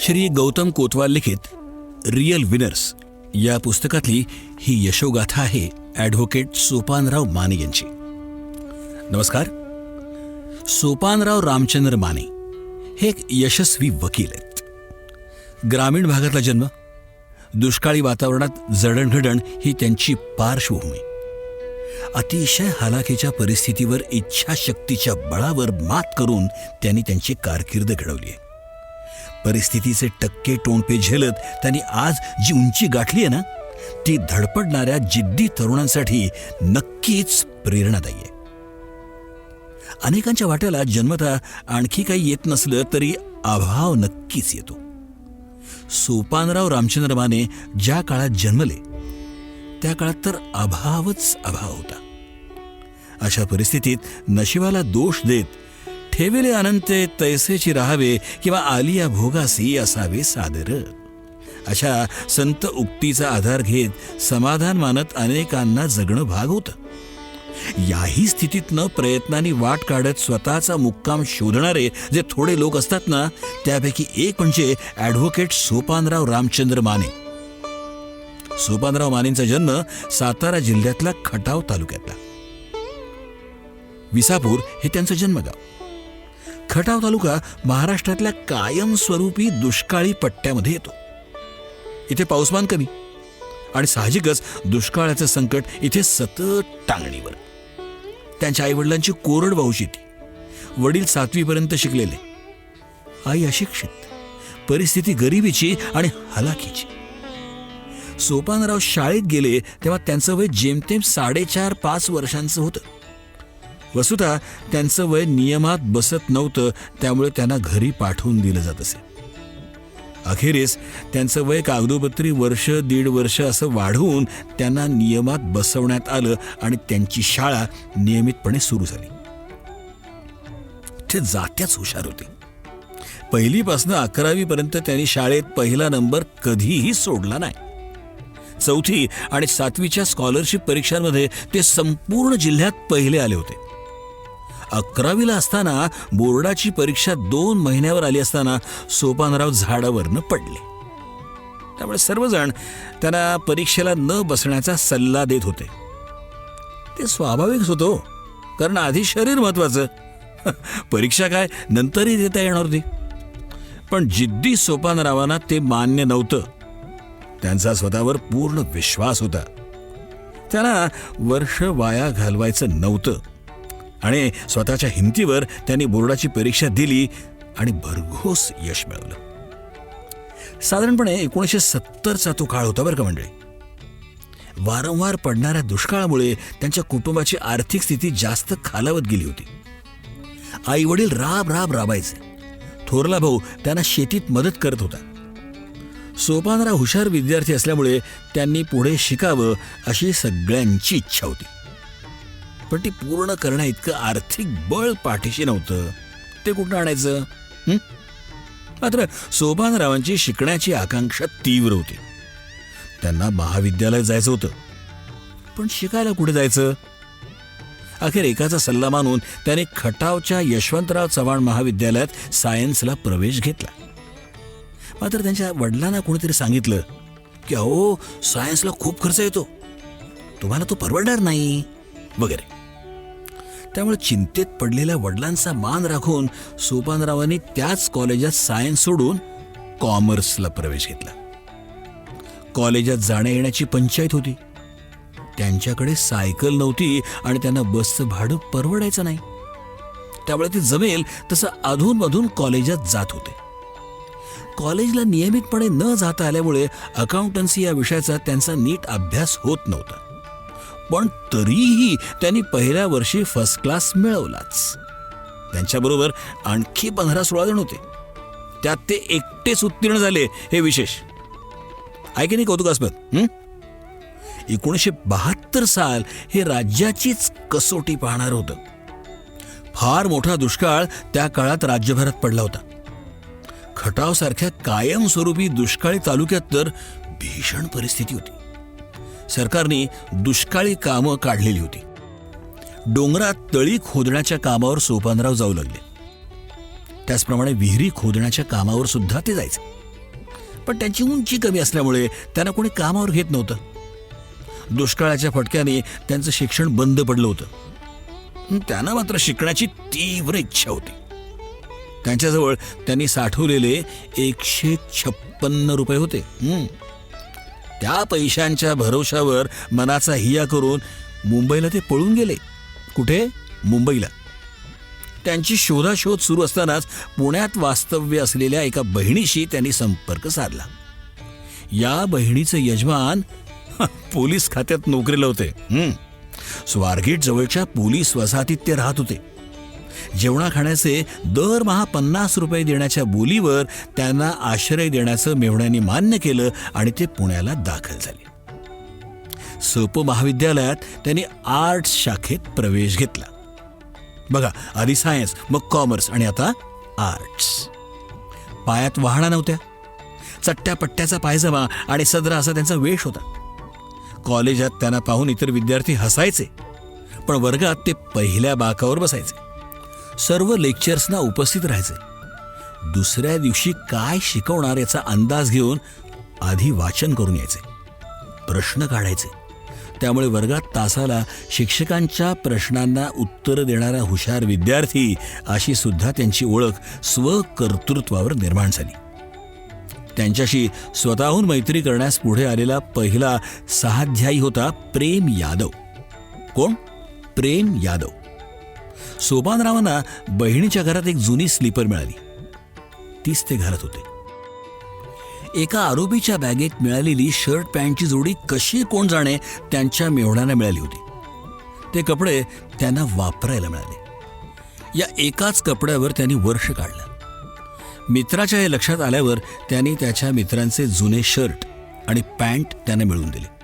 श्री गौतम कोतवाल लिखित real winners या पुस्तकातली ही यशोगाथा आहे ॲडव्होकेट सोपानराव माने यांची. नमस्कार. सोपानराव रामचंद्र माने हे एक यशस्वी वकील आहेत. ग्रामीण भागातला जन्म दुष्काळी वातावरणात जडणघडण ही त्यांची पार्श्वभूमी. अतिशय हालाखीच्या परिस्थितीवर इच्छाशक्तीच्या बळावर मात करून त्यांनी त्यांची कारकीर्द घडवली आहे. परिस्थितीचे टक्के टोणपे झेलत त्यांनी आज जी उंची गाठली आहे ना ती धडपडणाऱ्या जिद्दी तरुणांसाठी नक्कीच प्रेरणादायी आहे. अनेकांच्या वाट्याला जन्मता आणखी काही येत नसलं तरी अभाव नक्कीच येतो. सोपानराव रामचंद्र माने ज्या काळात जन्मले त्या काळात तर अभावच अभाव होता. अशा परिस्थितीत नशिबाला दोष देत ठेविले अनंते तैसेची राहावे किंवा आलिया भोगासी असावे सादर. अशा संत उक्तीचा आधार घेत समाधान मानत अनेकांना जगणं भाग होतं. याही स्थितीतनं प्रयत्नांनी वाट काढत स्वतःचा मुक्काम शोधणारे जे थोडे लोक असतात ना त्यापैकी एक म्हणजे ॲडव्होकेट सोपानराव रामचंद्र माने. सोपानराव मानेंचा जन्म सातारा जिल्ह्यातला खटाव तालुक्यातला. विसापूर हे त्यांचं जन्मगाव. खटाव तालुका महाराष्ट्रातल्या कायमस्वरूपी दुष्काळी पट्ट्यामध्ये येतो. इथे पाऊसमान कमी आणि साहजिकच दुष्काळाचं संकट इथे सतत टांगणीवर. त्यांच्या आईवडिलांची कोरडवाहू शेती वडील सातवीपर्यंत शिकलेले. आई अशिक्षित परिस्थिती गरिबीची आणि हलाखीची. सोपानराव शाळेत गेले तेव्हा त्यांचं वय जेमतेम साडेचार पाच वर्षांचं होतं. वसुधा त्यांचं वय नियमात बसत नव्हतं त्यामुळे त्यांना घरी पाठवून दिलं जात असे. अखेरीस त्यांचं वय कागदोपत्री वर्ष दीड वर्ष असं वाढवून त्यांना नियमात बसवण्यात आलं आणि त्यांची शाळा नियमितपणे सुरू झाली. ते जात्याच हुशार होते. पहिलीपासनं अकरावीपर्यंत त्यांनी शाळेत पहिला नंबर कधीही सोडला नाही. चौथी आणि सातवीच्या स्कॉलरशिप परीक्षांमध्ये ते संपूर्ण जिल्ह्यात पहिले आले होते. अकरावीला असताना बोर्डाची परीक्षा दोन महिन्यावर आली असताना सोपानराव झाडावरनं पडले. त्यामुळे सर्वजण त्यांना परीक्षेला न बसण्याचा सल्ला देत होते. ते स्वाभाविकच होतो हो, कारण आधी शरीर महत्वाचं परीक्षा काय नंतरही देता येणार होती. पण जिद्दी सोपानरावांना ते मान्य नव्हतं. त्यांचा स्वतःवर पूर्ण विश्वास होता. त्यांना वर्ष वाया घालवायचं नव्हतं. आणि स्वतःच्या हिमतीवर त्यांनी बोर्डाची परीक्षा दिली आणि भरघोस यश मिळवलं. साधारणपणे एकोणीसशे सत्तरचा तो काळ होता बरं का मंडळी. वारंवार पडणाऱ्या दुष्काळामुळे त्यांच्या कुटुंबाची आर्थिक स्थिती जास्त खालावत गेली होती. आई वडील राब राब राबायचे. थोरला भाऊ त्यांना शेतीत मदत करत होता. सोपानरा हुशार विद्यार्थी असल्यामुळे त्यांनी पुढे शिकावं अशी सगळ्यांची इच्छा होती. पण ती पूर्ण करणं इतकं आर्थिक बळ पाठीशी नव्हतं. ते कुठं आणायचं? मात्र सोपानरावांची शिकण्याची आकांक्षा तीव्र होती. त्यांना महाविद्यालयात जायचं होतं. पण शिकायला कुठे जायचं? अखेर एकाचा सल्ला मानून त्याने खटावच्या यशवंतराव चव्हाण महाविद्यालयात सायन्सला प्रवेश घेतला. मात्र त्यांच्या वडिलांना कोणीतरी सांगितलं की अहो सायन्सला खूप खर्च येतो. तुम्हाला तो परवडणार नाही. वगैरे. त्यामुळे चिंतेत पडलेल्या वडिलांचा मान राखून सोपानरावांनी त्याच कॉलेजात सायन्स सोडून कॉमर्सला प्रवेश घेतला. कॉलेजात जाण्या येण्याची पंचायत होती. त्यांच्याकडे सायकल नव्हती आणि त्यांना बसचं भाडं परवडायचं नाही. त्यामुळे ते जमेल तसं अधूनमधून कॉलेजात जात होते. कॉलेजला नियमितपणे न जाता आल्यामुळे अकाउंटन्सी या विषयाचा त्यांचा नीट अभ्यास होत नव्हता. पण तरीही त्यांनी पहिल्या वर्षी फर्स्ट क्लास मिळवलाच. त्यांच्याबरोबर आणखी पंधरा सोळा जण होते. त्यात ते एकटेच उत्तीर्ण झाले हे विशेष. आहे की नाही कौतुकास्पद एकोणीसशे बहात्तर साल हे राज्याचीच कसोटी पाहणार होतं. फार मोठा दुष्काळ त्या काळात राज्यभरात पडला होता. खटावसारख्या कायमस्वरूपी दुष्काळी तालुक्यात तर भीषण परिस्थिती होती. सरकारने दुष्काळी कामं काढलेली होती. डोंगरात तळी खोदण्याच्या कामावर सोपानराव जाऊ लागले. त्याचप्रमाणे विहिरी खोदण्याच्या कामावर सुद्धा ते जायचे. पण त्यांची उंची कमी असल्यामुळे त्यांना कोणी कामावर घेत नव्हतं. दुष्काळाच्या फटक्याने त्यांचं शिक्षण बंद पडलं होतं. त्यांना मात्र शिकण्याची तीव्र इच्छा होती. त्यांच्याजवळ त्यांनी साठवलेले एकशे छप्पन्न रुपये होते. त्या पैशांच्या भरोशावर मनाचा हिया करून मुंबईला ते पळून गेले. कुठे? मुंबईला. त्यांची शोधाशोध सुरू असतानाच पुण्यात वास्तव्य असलेल्या एका बहिणीशी त्यांनी संपर्क साधला. या बहिणीचे यजमान पोलीस खात्यात नोकरीला होते. स्वारगेट जवळच्या पोलीस वसाहतीत ते राहत होते. जेवणा खाण्याचे दरमहा पन्नास रुपये देण्याच्या बोलीवर त्यांना आश्रय देण्याचं मेव्हण्याने मान्य केलं आणि ते पुण्याला दाखल झाले. सोप महाविद्यालयात त्यांनी आर्ट्स शाखेत प्रवेश घेतला. बघा आधी सायन्स मग कॉमर्स आणि आता आर्ट्स. पायात वाहणा नव्हत्या. चट्ट्या पट्ट्याचा पायजमा आणि सदरा असा त्यांचा वेश होता. कॉलेजात त्यांना पाहून इतर विद्यार्थी हसायचे पण वर्गात ते पहिल्या बाकावर बसायचे. सर्व लेक्चर्सना उपस्थित राहायचे. दुसऱ्या दिवशी काय शिकवणार याचा अंदाज घेऊन आधी वाचन करून यायचे. प्रश्न काढायचे. त्यामुळे वर्गात तासाला शिक्षकांच्या प्रश्नांना उत्तर देणारा हुशार विद्यार्थी अशी सुद्धा त्यांची ओळख स्वकर्तृत्वावर निर्माण झाली. त्यांच्याशी स्वतःहून मैत्री करण्यास पुढे आलेला पहिला सहाध्यायी होता प्रेम यादव. कोण? प्रेम यादव. सोपानरावांना बहिणीच्या घरात एक जुनी स्लीपर मिळाली. तीच ते घालत होते. एका आरोपीच्या बॅगेत मिळालेली शर्ट पॅन्टची जोडी कशी कोण जाणे त्यांच्या मेवण्याला मिळाली होती. ते कपडे त्यांना वापरायला मिळाले. या एकाच कपड्यावर त्यांनी वर्ष काढलं. मित्राच्या हे लक्षात आल्यावर त्यांनी त्याच्या मित्रांचे जुने शर्ट आणि पॅन्ट त्यांना मिळवून दिले.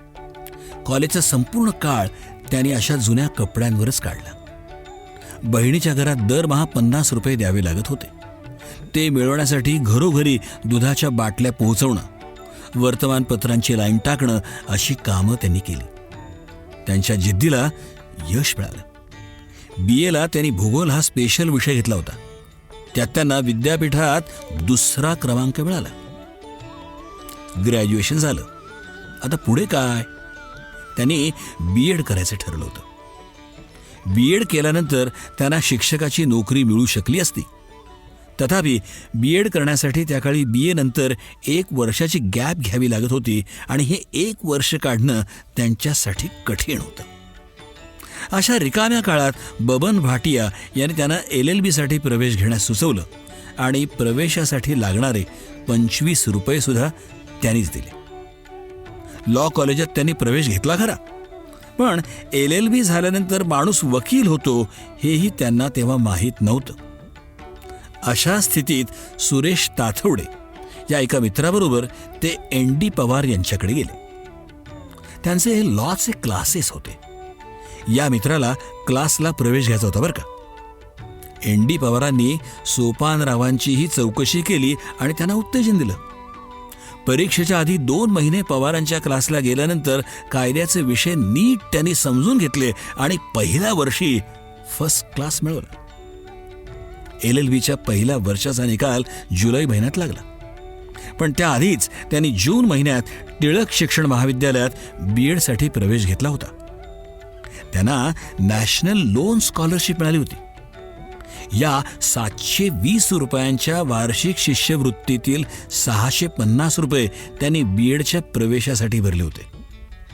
कॉलेजचा संपूर्ण काळ त्यांनी अशा जुन्या कपड्यांवरच काढला. बहिणीच्या घरात दरमहा पन्नास रुपये द्यावे लागत होते. ते मिळवण्यासाठी घरोघरी दुधाच्या बाटल्या पोहोचवणं वर्तमानपत्रांची लाईन टाकणं अशी कामं त्यांनी केली. त्यांच्या जिद्दीला यश मिळालं. बी एला त्यांनी भूगोल हा स्पेशल विषय घेतला होता. त्यात त्यांना विद्यापीठात दुसरा क्रमांक मिळाला. ग्रॅज्युएशन झालं. आता पुढे काय? त्यांनी बी एड करायचं ठरलं होतं. बी एड केल्यानंतर त्यांना शिक्षकाची नोकरी मिळू शकली असती. तथापि बी एड करण्यासाठी त्या काळी बी एनंतर नंतर एक वर्षाची गॅप घ्यावी लागत होती आणि हे एक वर्ष काढणं त्यांच्यासाठी कठीण होतं. अशा रिकाम्या काळात बबन भाटिया यांनी त्यांना एल एल बीसाठी प्रवेश घेण्यास सुचवलं आणि प्रवेशासाठी लागणारे पंचवीस रुपये सुद्धा त्यांनीच दिले. लॉ कॉलेजात त्यांनी प्रवेश घेतला खरा. पण एल एल बी झाल्यानंतर माणूस वकील होतो हेही त्यांना तेव्हा माहीत नव्हतं. अशा स्थितीत सुरेश ताथवडे या एका मित्राबरोबर ते एन डी पवार यांच्याकडे गेले. त्यांचे हे लॉचे क्लासेस होते. या मित्राला क्लासला प्रवेश घ्यायचा होता बरं का. एन डी पवारांनी सोपानरावांचीही चौकशी केली आणि त्यांना उत्तेजन दिलं. परीक्षेच्या आधी दोन महिने पवारांच्या क्लासला गेल्यानंतर कायद्याचे विषय नीट त्यांनी समजून घेतले आणि पहिल्या वर्षी फर्स्ट क्लास मिळवला. एल एल बीच्या पहिल्या वर्षाचा निकाल जुलै महिन्यात लागला. पण त्याआधीच त्यांनी जून महिन्यात टिळक शिक्षण महाविद्यालयात बी एडसाठी प्रवेश घेतला होता. त्यांना नॅशनल लोन स्कॉलरशिप मिळाली होती. या सातशे वीस रुपयांच्या वार्षिक शिष्यवृत्तीतील सहाशे पन्नास रुपये त्यांनी बी एडच्या प्रवेशासाठी भरले होते.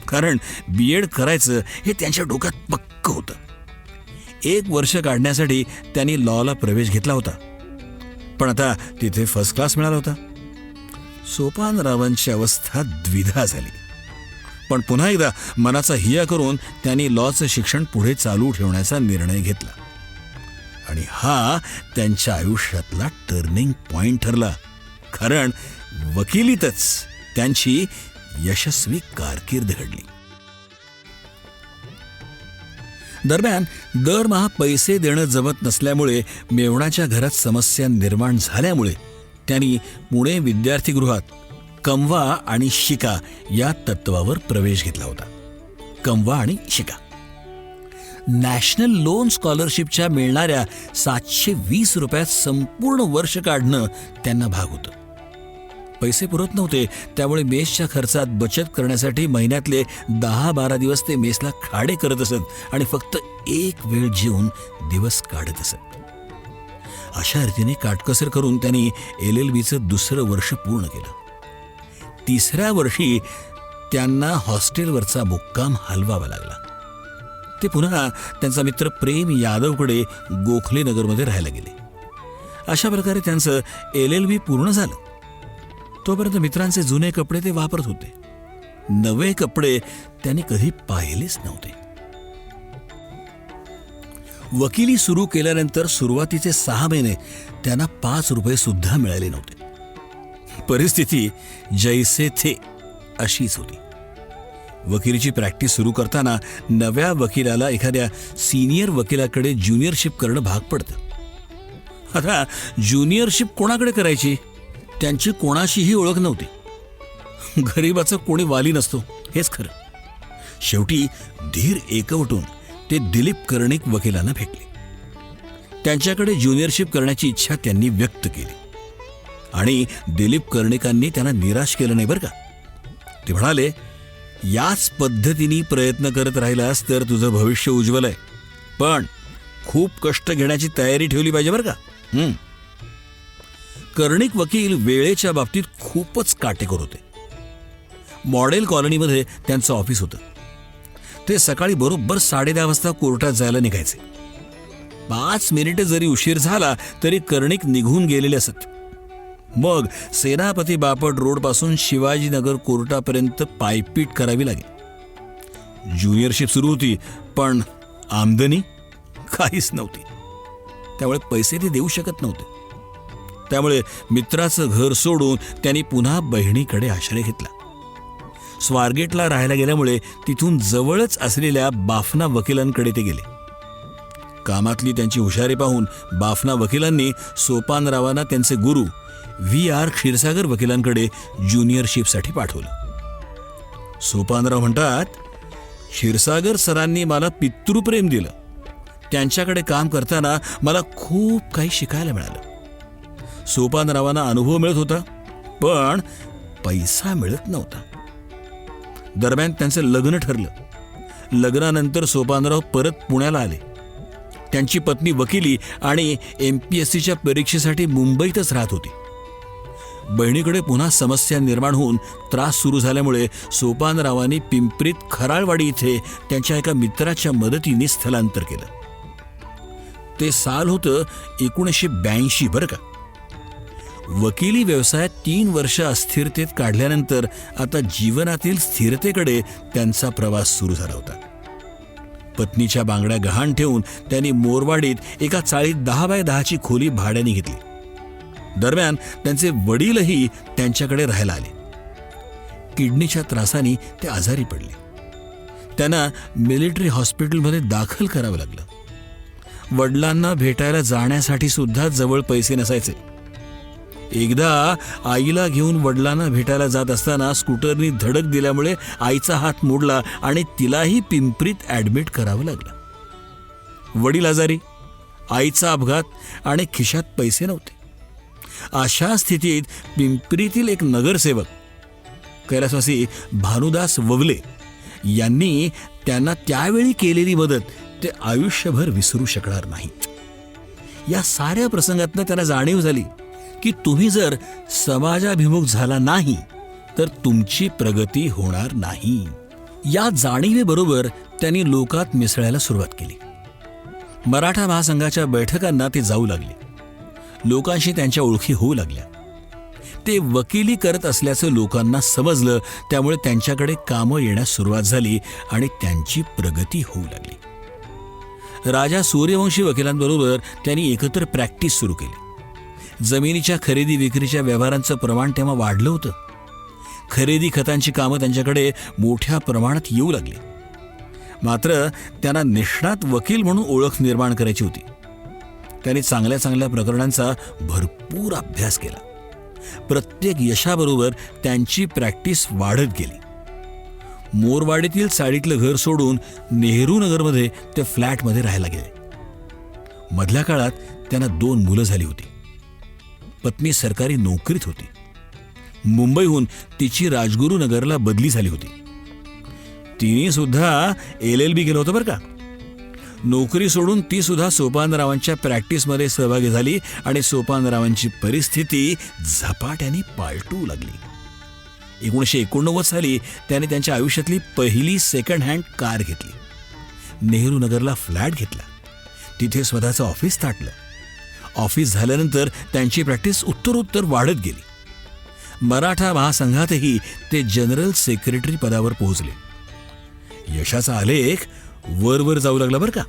कारण बी एड करायचं हे त्यांच्या डोक्यात पक्क होतं. एक वर्ष काढण्यासाठी त्यांनी लॉला प्रवेश घेतला होता. पण आता तिथे फर्स्ट क्लास मिळाला होता. सोपानरावांची अवस्था द्विधा झाली. पण पुन्हा एकदा मनाचा हिया करून त्यांनी लॉचं शिक्षण पुढे चालू ठेवण्याचा निर्णय घेतला. आणि हा त्यांच्या आयुष्यातला टर्निंग पॉइंट ठरला. कारण वकिलीतच त्यांची यशस्वी कारकीर्द घडली. दरम्यान दरमहा पैसे देणं जमत नसल्यामुळे मेवणाच्या घरात समस्या निर्माण झाल्यामुळे त्यांनी पुणे विद्यार्थीगृहात कमवा आणि शिका या तत्वावर प्रवेश घेतला होता. कमवा आणि शिका. नॅशनल लोन स्कॉलरशिपच्या मिळणाऱ्या सातशे वीस रुपयात संपूर्ण वर्ष काढणं त्यांना भाग होतं. पैसे पुरत नव्हते त्यामुळे मेसच्या खर्चात बचत करण्यासाठी महिन्यातले दहा बारा दिवस ते मेसला खाडे करत असत आणि फक्त एक वेळ जेवून दिवस काढत असत. अशा रीतीने काटकसर करून त्यांनी एल एल बीचं दुसरं वर्ष पूर्ण केलं. तिसऱ्या वर्षी त्यांना हॉस्टेलवरचा मुक्काम हलवावा लागला. ते पुन्हा त्यांचा मित्र प्रेम यादवकडे गोखले नगरमध्ये राहायला गेले. अशा प्रकारे त्यांचं एल एल बी पूर्ण झालं. तोपर्यंत मित्रांचे जुने कपडे ते वापरत होते. नवे कपडे त्यांनी कधी पाहिलेच नव्हते. वकिली सुरू केल्यानंतर सुरुवातीचे सहा महिने त्यांना पाच रुपये सुद्धा मिळाले नव्हते. परिस्थिती जैसे थे अशीच होती. वकिलीची प्रॅक्टिस सुरू करताना नव्या वकिलाला एखाद्या सिनियर वकिलाकडे ज्युनियरशिप करणं भाग पडतं. आता ज्युनियरशिप कोणाकडे करायची? त्यांची कोणाशीही ओळख नव्हती. गरीबाचं कोणी वाली नसतो हेच खरं. शेवटी धीर एकवटून ते दिलीप कर्णिक वकिलांना भेटले. त्यांच्याकडे ज्युनियरशिप करण्याची इच्छा त्यांनी व्यक्त केली. आणि दिलीप कर्णिकांनी त्यांना निराश केलं नाही बरं का? ते म्हणाले याच पद्धतीने प्रयत्न करत राहिलास तर तुझं भविष्य उज्ज्वल आहे. पण खूप कष्ट घेण्याची तयारी ठेवली पाहिजे बरं का? कर्णिक वकील वेळेच्या बाबतीत खूपच काटेकोर होते. मॉडेल कॉलनीमध्ये त्यांचं ऑफिस होतं. ते सकाळी बरोबर साडेदहा वाजता कोर्टात जायला निघायचे. पाच मिनिटं जरी उशीर झाला तरी कर्णिक निघून गेलेले असत. मग सेनापती बापट रोडपासून शिवाजीनगर कोर्टापर्यंत पायपीट करावी लागेल. ज्युनियरशिप सुरू होती पण आमदनी काहीच नव्हती. त्यामुळे पैसे ते देऊ शकत नव्हते. त्यामुळे मित्राचं घर सोडून त्यांनी पुन्हा बहिणीकडे आश्रय घेतला. स्वारगेटला राहायला गेल्यामुळे तिथून जवळच असलेल्या बाफना वकिलांकडे ते गेले. कामातली त्यांची हुशारी पाहून बाफना वकिलांनी सोपानरावांना त्यांचे गुरु व्ही आर क्षीरसागर वकिलांकडे ज्युनियरशिपसाठी पाठवलं. सोपानराव म्हणतात क्षीरसागर सरांनी मला पितृप्रेम दिलं. त्यांच्याकडे काम करताना मला खूप काही शिकायला मिळालं. सोपानरावांना अनुभव मिळत होता पण पैसा मिळत नव्हता. दरम्यान त्यांचं लग्न ठरलं. लग्नानंतर सोपानराव परत पुण्याला आले. त्यांची पत्नी वकिली आणि एम पी एस सीच्या परीक्षेसाठी मुंबईतच राहत होती. बहिणीकडे पुन्हा समस्या निर्माण होऊन त्रास सुरू झाल्यामुळे सोपानरावांनी पिंपरीत खराळवाडी इथे त्यांच्या एका मित्राच्या मदतीने स्थलांतर केलं. ते साल होतं एकोणीसशे ब्याऐंशी बरं का. वकिली व्यवसायात तीन वर्ष अस्थिरतेत काढल्यानंतर आता जीवनातील स्थिरतेकडे त्यांचा प्रवास सुरू झाला होता. पत्नीच्या बांगड्या गहाण ठेवून त्यांनी मोरवाडीत एका चाळीत दहा बाय दहाची खोली भाड्याने घेतली. दरम्यान त्यांचे वडीलही त्यांच्याकडे राहायला आले. किडनीच्या त्रासाने ते आजारी पडले. त्यांना मिलिटरी हॉस्पिटलमध्ये दाखल करावं लागलं. वडिलांना भेटायला जाण्यासाठी सुद्धा जवळ पैसे नसायचे. एकदा आईला घेऊन वडिलांना भेटायला जात असताना स्कूटरनी धडक दिल्यामुळे आईचा हात मोडला आणि तिलाही पिंपरीत ॲडमिट करावं लागलं. वडील आजारी आईचा अपघात आणि खिशात पैसे नव्हते. अशा स्थितीत पिंपरीतील एक नगरसेवक कैलासवासी भानुदास ववले यांनी त्यांना त्यावेळी केलेली मदत ते आयुष्यभर विसरू शकणार नाहीत. या साऱ्या प्रसंगातनं त्यांना जाणीव झाली की तुम्ही जर समाजाभिमुख झाला नाही तर तुमची प्रगती होणार नाही. या जाणीवेबरोबर त्यांनी लोकात मिसळायला सुरुवात केली. मराठा महासंघाच्या बैठकांना ते जाऊ लागले. लोकांशी त्यांच्या ओळखी होऊ लागल्या. ते वकिली करत असल्याचं लोकांना समजलं त्यामुळे त्यांच्याकडे कामं येण्यास सुरुवात झाली आणि त्यांची प्रगती होऊ लागली. राजा सूर्यवंशी वकिलांबरोबर त्यांनी एकत्र प्रॅक्टिस सुरू केली. जमिनीच्या खरेदी विक्रीच्या व्यवहारांचं प्रमाण तेव्हा वाढलं होतं. खरेदी खतांची कामं त्यांच्याकडे मोठ्या प्रमाणात येऊ लागली. मात्र त्यांना निष्णात वकील म्हणून ओळख निर्माण करायची होती. त्यांनी चांगल्या चांगल्या प्रकरणांचा भरपूर अभ्यास केला. प्रत्येक यशाबरोबर त्यांची प्रॅक्टिस वाढत गेली. मोरवाडीतील साडीतलं घर सोडून नेहरू नगरमध्ये ते फ्लॅटमध्ये राहायला गेले. मधल्या काळात त्यांना दोन मुलं झाली होती. पत्नी सरकारी नोकरीत होती. मुंबईहून तिची राजगुरुनगरला बदली झाली होती. तिने सुद्धा एल एल बी केलं होतं बरं का. नोकरी सोडून ती सुद्धा सोपानरावांच्या प्रॅक्टिसमध्ये सहभागी झाली आणि सोपानरावांची परिस्थिती झपाट्याने पालटू लागली. एकोणीसशे एकोणनव्वद साली त्याने त्यांच्या आयुष्यातली पहिली सेकंड हँड कार घेतली. नेहरू नगरला फ्लॅट घेतला. तिथे स्वतःचं ऑफिस ताटलं. ऑफिस झाल्यानंतर त्यांची प्रॅक्टिस उत्तरोत्तर वाढत गेली. मराठा महासंघातही ते जनरल सेक्रेटरी पदावर पोहोचले. यशाचा आलेख वरवर जाऊ लागला बरं का?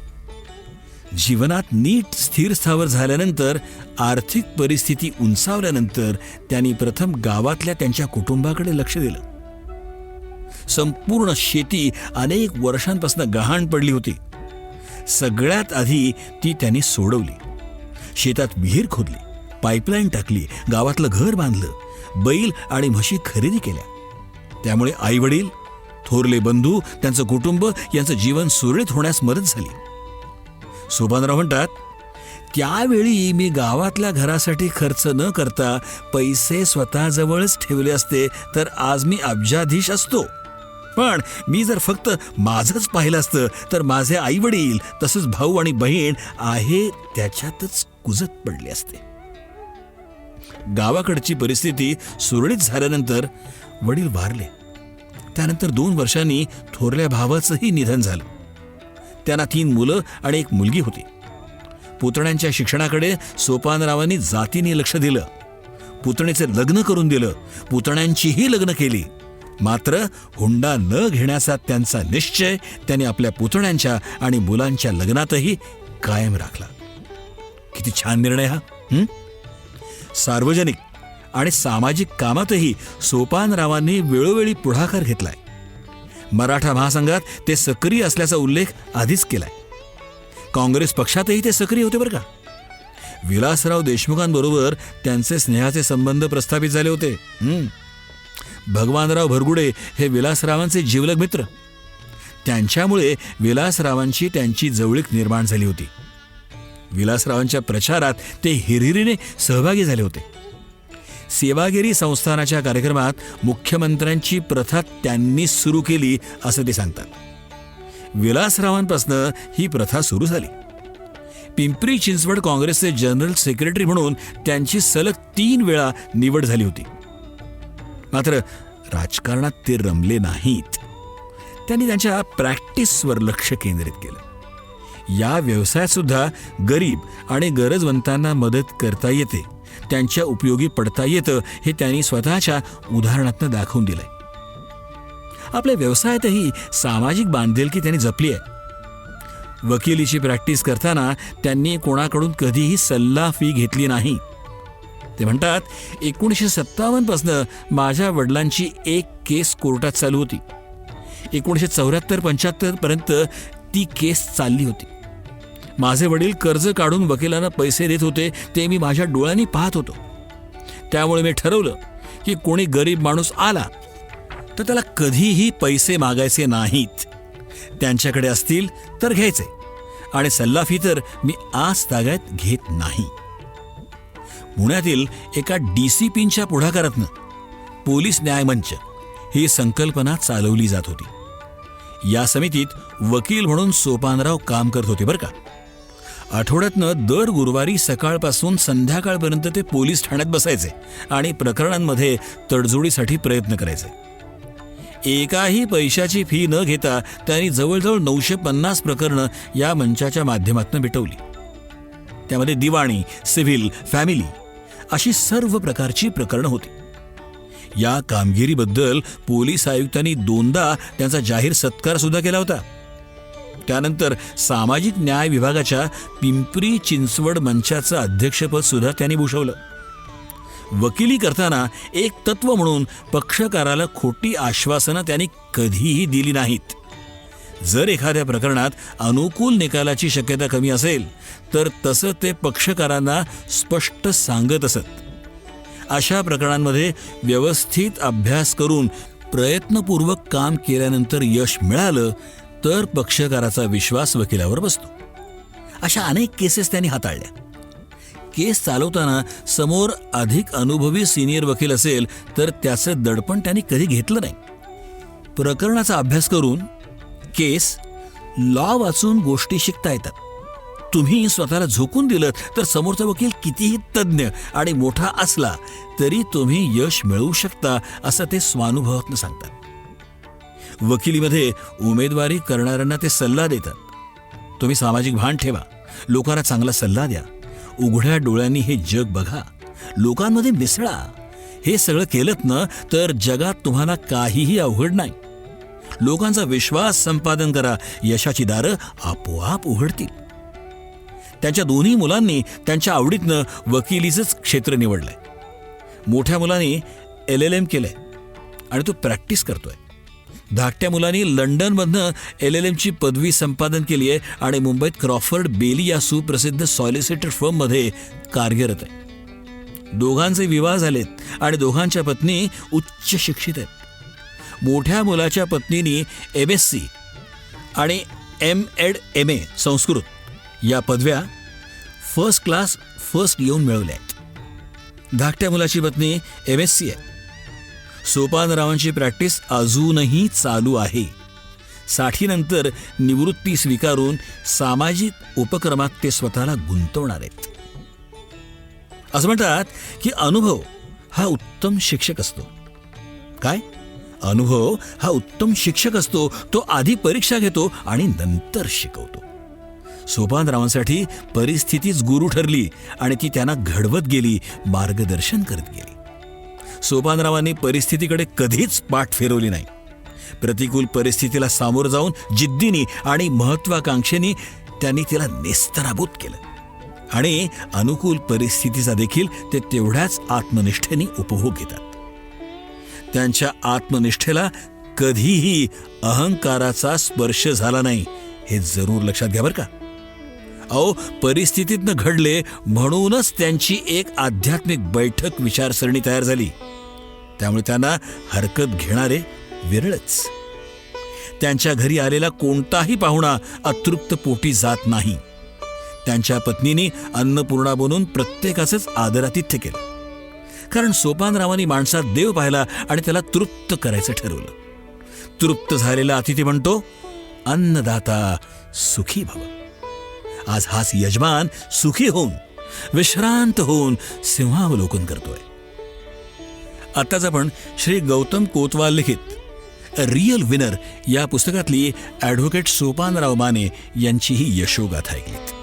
जीवनात नीट स्थिर स्थावर झाल्यानंतर आर्थिक परिस्थिती उंचावल्यानंतर त्यांनी प्रथम गावातल्या त्यांच्या कुटुंबाकडे लक्ष दिलं. संपूर्ण शेती अनेक वर्षांपासून गहाण पडली होती. सगळ्यात आधी ती त्यांनी सोडवली. शेतात विहीर खोदली पाईपलाईन टाकली गावातलं घर बांधलं बैल आणि म्हशी खरेदी केल्या. त्यामुळे आई वडील थोरले बंधू त्यांचं कुटुंब यांचं जीवन सुरळीत होण्यास मदत झाली. सोपानराव म्हणतात त्यावेळी मी गावातल्या घरासाठी खर्च न करता पैसे स्वतःजवळच ठेवले असते तर आज मी अब्जाधीश असतो. पण मी जर फक्त माझंच पाहिलं असतं तर माझे आई वडील तसंच भाऊ आणि बहीण आहे त्याच्यातच कुजत पडले असते. गावाकडची परिस्थिती सुरळीत झाल्यानंतर वडील वारले. त्यानंतर दोन वर्षांनी थोरल्या भावाचंही निधन झालं. त्यांना तीन मुलं आणि एक मुलगी होती. पुतण्यांच्या शिक्षणाकडे सोपानरावांनी जातीने लक्ष दिलं. पुतणीचे लग्न करून दिलं. पुतण्यांचीही लग्न केली. मात्र हुंडा न घेण्याचा त्यांचा निश्चय त्यांनी आपल्या पुतण्यांच्या आणि मुलांच्या लग्नातही कायम राखला. किती छान निर्णय हा हं? सार्वजनिक आणि सामाजिक कामातही सोपानरावांनी वेळोवेळी पुढाकार घेतलाय. मराठा महासंघात ते सक्रिय असल्याचा उल्लेख आधीच केलाय. काँग्रेस पक्षातही ते सक्रिय होते बरं का? विलासराव देशमुखांबरोबर त्यांचे स्नेहाचे संबंध प्रस्थापित झाले होते हं. भगवानराव भरगुडे हे विलासरावांचे जीवलग मित्र. त्यांच्यामुळे विलासरावांची त्यांची जवळीक निर्माण झाली होती. विलासरावांच्या प्रचारात ते हिरहिरीने सहभागी झाले होते. सेवागिरी संस्थानाच्या कार्यक्रमात मुख्यमंत्र्यांची प्रथा त्यांनी सुरू केली असं ते सांगतात. विलासरावांपासनं ही प्रथा सुरू झाली. पिंपरी चिंचवड काँग्रेसचे जनरल सेक्रेटरी म्हणून त्यांची सलग तीन वेळा निवड झाली होती. मात्र राजकारणात ते रमले नाहीत. त्यांनी त्यांच्या प्रॅक्टिसवर लक्ष केंद्रित केलं. या व्यवसायात सुद्धा गरीब आणि गरजवंतांना मदत करता येते. त्यांच्या उपयोगी पडता येतं हे त्यांनी स्वतःच्या उदाहरणातनं दाखवून दिलंय. आपल्या व्यवसायातही सामाजिक बांधिलकी त्यांनी जपली आहे. वकिलीची प्रॅक्टिस करताना त्यांनी कोणाकडून कधीही सल्ला फी घेतली नाही. ते म्हणतात एकोणीसशे सत्तावन्नपासनं माझ्या वडिलांची एक केस कोर्टात चालू होती. एकोणीसशे चौऱ्याहत्तर पंच्याहत्तरपर्यंत ती केस चालली होती. माझे वडील कर्ज काढून वकिलांना पैसे देत होते ते मी माझ्या डोळ्यांनी पाहत होतो. त्यामुळे मी ठरवलं की कोणी गरीब माणूस आला तर त्याला कधीही पैसे मागायचे नाहीत. त्यांच्याकडे असतील तर घ्यायचे आणि सल्लाफी तर मी आज तागायत घेत नाही. पुण्यातील एका डी सी पींच्या पुढाकारातनं पोलीस न्यायमंच ही संकल्पना चालवली जात होती. या समितीत वकील म्हणून सोपानराव काम करत होते बरं का. आठवड्यातनं दर गुरुवारी सकाळपासून संध्याकाळपर्यंत ते पोलीस ठाण्यात बसायचे आणि प्रकरणांमध्ये तडजोडीसाठी प्रयत्न करायचे. एकाही पैशाची फी न घेता त्यांनी जवळजवळ नऊशे पन्नास प्रकरणं या मंचाच्या माध्यमातून मिटवली. त्यामध्ये दिवाणी सिव्हिल फॅमिली अशी सर्व प्रकारची प्रकरणं होती. या कामगिरीबद्दल पोलीस आयुक्तांनी दोनदा त्यांचा जाहीर सत्कार सुद्धा केला होता. त्यानंतर सामाजिक न्याय विभागाच्या पिंपरी चिंचवड मंचाचं अध्यक्षपद सुद्धा त्यांनी भूषवलं. वकिली करताना एक तत्व म्हणून पक्षकाराला खोटी आश्वासनं त्यांनी कधीही दिली नाहीत. जर एखाद्या प्रकरणात अनुकूल निकालाची शक्यता कमी असेल तर तसं ते पक्षकारांना स्पष्ट सांगत असत. अशा प्रकरणांमध्ये व्यवस्थित अभ्यास करून प्रयत्नपूर्वक काम केल्यानंतर यश मिळालं तर पक्षकाराचा विश्वास वकिलावर बसतो. अशा अनेक केसेस त्यांनी हाताळल्या. केस चालवताना समोर अधिक अनुभवी सिनियर वकील असेल तर त्याचं दडपण त्यांनी कधी घेतलं नाही. प्रकरणाचा अभ्यास करून केस लॉ वाचून गोष्टी शिकता येतात. तुम्ही स्वतःला झोकून दिलं तर समोरचा वकील कितीही तज्ज्ञ आणि मोठा असला तरी तुम्ही यश मिळवू शकता असं ते स्वानुभवातनं सांगतात. वकिलीमध्ये उमेदवारी करणाऱ्यांना ते सल्ला देतात. तुम्ही सामाजिक भान ठेवा. लोकांना चांगला सल्ला द्या. उघड्या डोळ्यांनी हे जग बघा. लोकांमध्ये मिसळा. हे सगळं केलं ना तर जगात तुम्हाला काहीही अवघड नाही. लोकांचा विश्वास संपादन करा. यशाची दारं आपोआप उघडतील. त्यांच्या दोन्ही मुलांनी त्यांच्या आवडीतनं वकिलीचंच क्षेत्र निवडलंय. मोठ्या मुलांनी एल एल एम केलंय. आणि तो प्रॅक्टिस करतोय. धाकट्या मुलांनी लंडनमधनं एल एल एमची पदवी संपादन केली आहे आणि मुंबईत क्रॉफर्ड बेली या सुप्रसिद्ध सॉलिसिटर फर्ममध्ये कार्यरत आहे. दोघांचे विवाह झालेत आणि दोघांच्या पत्नी उच्च शिक्षित आहेत. मोठ्या मुलाच्या पत्नीनी एम एस सी आणि M Ed M A Sanskrit या पदव्या फर्स्ट क्लास फर्स्ट येऊन मिळवल्या आहेत. धाकट्या मुलाची पत्नी एम एस सी आहे. सोपानरावांची प्रॅक्टिस अजूनही चालू आहे. साठीनंतर निवृत्ती स्वीकारून सामाजिक उपक्रमात ते स्वतःला गुंतवणार आहेत. असं म्हणतात की अनुभव हा उत्तम शिक्षक असतो. काय? अनुभव हा उत्तम शिक्षक असतो तो आधी परीक्षा घेतो आणि नंतर शिकवतो. सोपानरावांसाठी परिस्थितीच गुरु ठरली आणि ती त्यांना घडवत गेली मार्गदर्शन करत गेली. सोपानरावांनी परिस्थितीकडे कधीच पाठ फिरवली नाही. प्रतिकूल परिस्थितीला सामोरं जाऊन जिद्दीने आणि महत्वाकांक्षेने त्यांनी तिला नेस्तनाभूत केलं. आणि अनुकूल परिस्थितीचा देखील ते तेवढ्याच आत्मनिष्ठेने उपभोग घेतात. त्यांच्या आत्मनिष्ठेला कधीही अहंकाराचा स्पर्श झाला नाही हे जरूर लक्षात घ्या बरं का. अहो परिस्थितीतनं घडले म्हणूनच त्यांची एक आध्यात्मिक बैठक विचारसरणी तयार झाली. त्यामुळे त्यांना हरकत घेणारे विरळच. त्यांच्या घरी आलेला कोणताही पाहुणा अतृप्त पोटी जात नाही. त्यांच्या पत्नीनी अन्नपूर्णा बनून प्रत्येकाचंच आदरातिथ्य केलं. कारण सोपानरावांनी माणसात देव पाहिला आणि त्याला तृप्त करायचं ठरवलं. तृप्त झालेला अतिथी म्हणतो अन्नदाता सुखी भव. आज हाच यजमान सुखी होऊन विश्रांत होऊन सिंहावलोकन करतोय. आताच आपण श्री गौतम कोतवाल लिखित रिअल विनर या पुस्तकातली ॲडव्होकेट सोपानराव माने यांचीही यशोगाथा ऐकलीत.